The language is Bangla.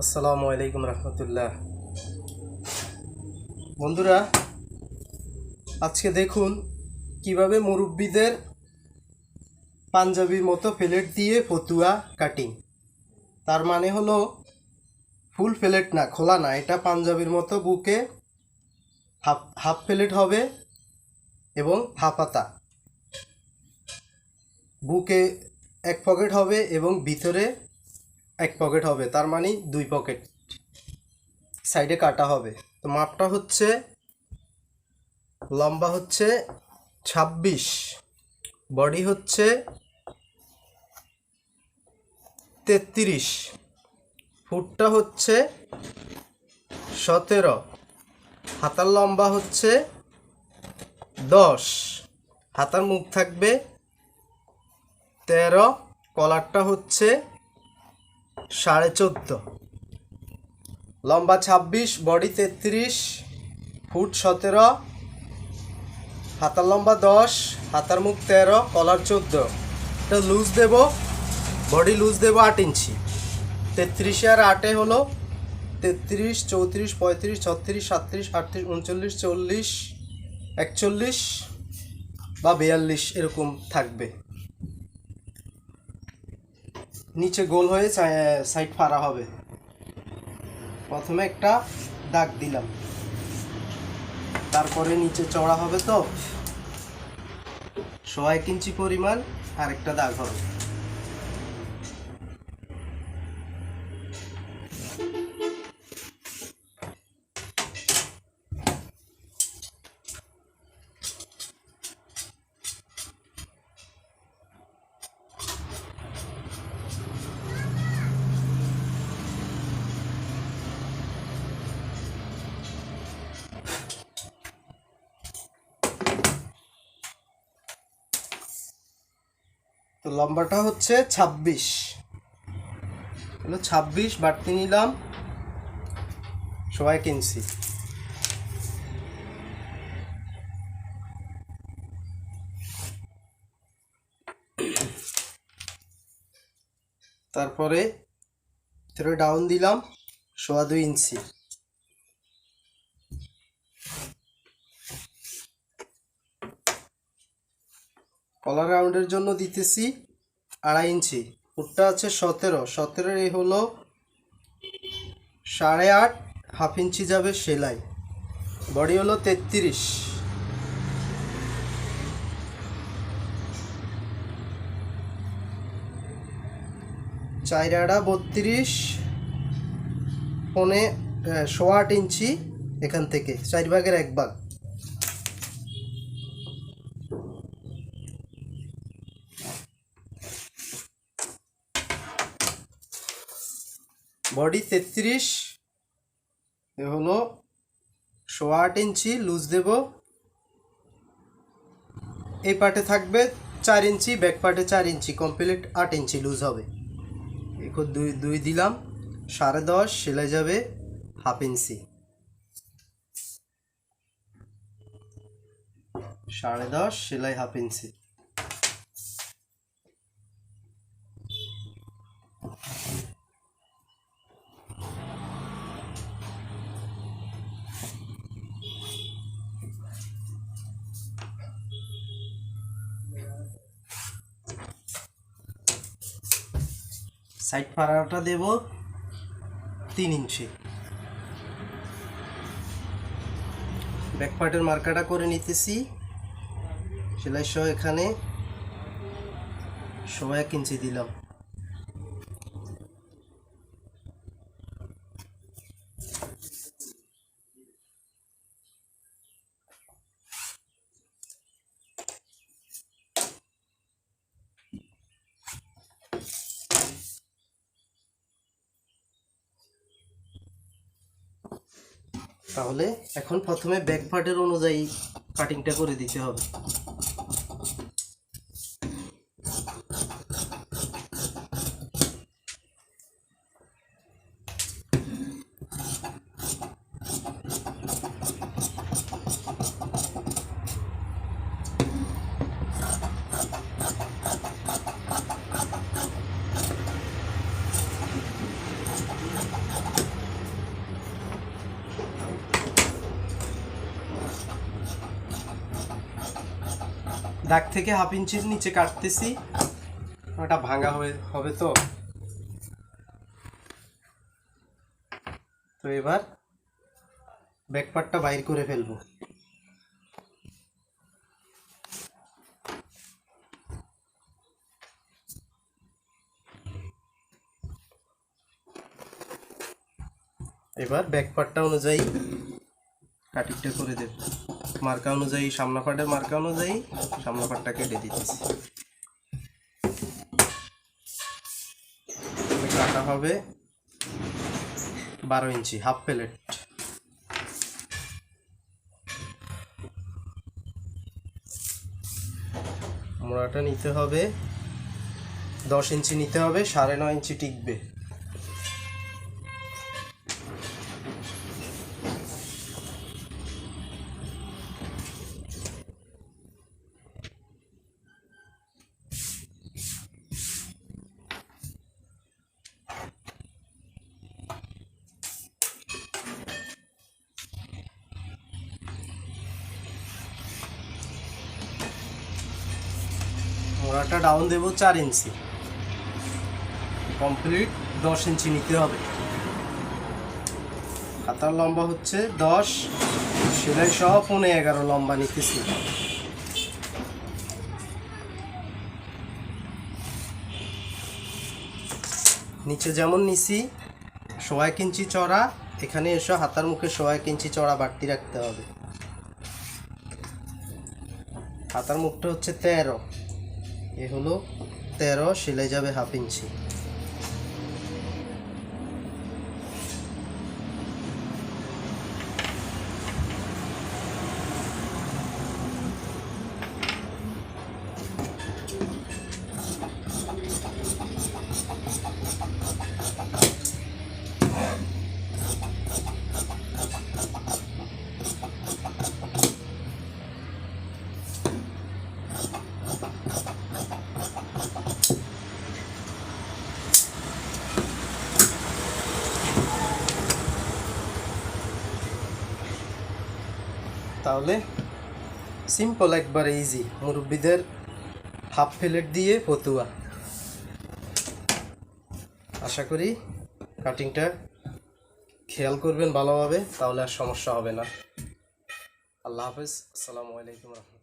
আসসালামু আলাইকুম রহমতুল্লাহ। বন্ধুরা, আজকে দেখুন কীভাবে মুরব্বীদের পাঞ্জাবির মতো প্লেট দিয়ে ফতুয়া কাটিং। তার মানে হলো, ফুল প্লেট না, খোলা না, এটা পাঞ্জাবির মতো বুকে হাফ হাফ প্লেট হবে এবং হাফাতা বুকে এক পকেট হবে এবং ভিতরে এক পকেট হবে, তার মানে দুই পকেট সাইডে কাটা হবে। তো মাপটা হচ্ছে, লম্বা হচ্ছে ছাব্বিশ, বডি হচ্ছে তেত্রিশ, ফুটটা হচ্ছে সতেরো, হাতার লম্বা হচ্ছে দশ, হাতার মুখ থাকবে তেরো কলারটা হচ্ছে সাড়ে চোদ্দ। লম্বা ছাব্বিশ, বডি তেত্রিশ, ফুট সতেরো, হাতার লম্বা দশ, হাতার মুখ তেরো, কলার চোদ্দ। এটা লুজ দেব, বডি লুজ দেব আট ইঞ্চি। তেত্রিশে আর আটে হলো তেত্রিশ, চৌত্রিশ, পঁয়ত্রিশ, ছত্রিশ, সাতত্রিশ, আটত্রিশ, উনচল্লিশ, চল্লিশ, একচল্লিশ বা বিয়াল্লিশ এরকম থাকবে। নিচে গোল হয়ে সাইড ফাড়া হবে। প্রথমে একটা দাগ দিলাম। তারপরে নিচে চড়া হবে তো। সোয়া এক ইঞ্চি পরিমাণ আরেকটা দাগ হবে। তো লম্বাটা হচ্ছে ছাব্বিশ। হলো ছাব্বিশ বাড়তি নিলাম। সবাই কিনছি। তারপরে থ্রো ডাউন দিলাম, সোয়া দুই ইঞ্চি। কলার রাউন্ডের জন্য দিতেছি আড়াই ইঞ্চি। ফুটটা আছে সতেরো। সতেরো এই হলো সাড়ে আট, হাফ ইঞ্চি যাবে সেলাই। বডি হলো তেত্রিশ। আড়া বত্রিশ, পনে সোয়া আট ইঞ্চি এখান থেকে, চার ভাগের এক ভাগ। বডি তেত্রিশ। এ হলো সোয়া আট ইঞ্চি, লুজ দেব। এই পার্টে থাকবে চার ইঞ্চি, ব্যাক পার্টে চার ইঞ্চি, কমপ্লিট আট ইঞ্চি লুজ হবে। এখন দুই দুই দিলাম, সাড়ে দশ, সেলাই যাবে হাফ ইঞ্চি। সাড়ে দশ, সেলাই হাফ ইঞ্চি। সাইড পাড়াটা দেব তিন ইঞ্চি। ব্যাক পার্টের মার্কাটা করে নিতেছি। সেলাই সহ এখানে সবাই এক ইঞ্চি দিলাম। তাহলে এখন প্রথমে ব্যাক পার্টের অনুযায়ী কাটিংটা করে দিতে হবে। দাগ থেকে হাফ ইঞ্চির নিচে কাটতেছি। ওটা ভাঙা হয়ে, হবে তো? তো এবার ব্যাকপার্টটা বাইর করে ফেলব। এবার ব্যাকপার্টটা অনুযায়ী কাটিংটা করে দেব। মার্কা অনুযায়ী সামনা পাটের মার্কা অনুযায়ী সামনা পাটটা কেটে দিতেছি। কাটা হবে বারো ইঞ্চি, হাফ প্লেট। মোড়াটা নিতে হবে, দশ ইঞ্চি নিতে হবে, সাড়ে নয় ইঞ্চি টিকবে। মোড়াটা ডাউন দেবো চার ইঞ্চি কমপ্লিট দশ ইঞ্চি নিতে হবে। হাতার লম্বা হচ্ছে দশ, সেলাই সহ পৌনে এগারো লম্বা নিতেছি। নিচে যেমন নিছি সোয়া ইঞ্চি চড়া, এখানে এসে হাতার মুখে সোয়া ইঞ্চি চড়া বাড়তি রাখতে হবে। হাতার মুখটা হচ্ছে তেরো। এ হলো তেরো সেলাই যাবে হাফ ইঞ্চি। তাহলে সিম্পল একবার ইজি মুরব্বীদের হাফ প্লেট দিয়ে ফতুয়া। আশা করি কাটিংটা খেয়াল করবেন ভালোভাবে, তাহলে আর সমস্যা হবে না। আল্লাহ হাফেজ। আসসালামু আলাইকুম রহমতুল্লাহ।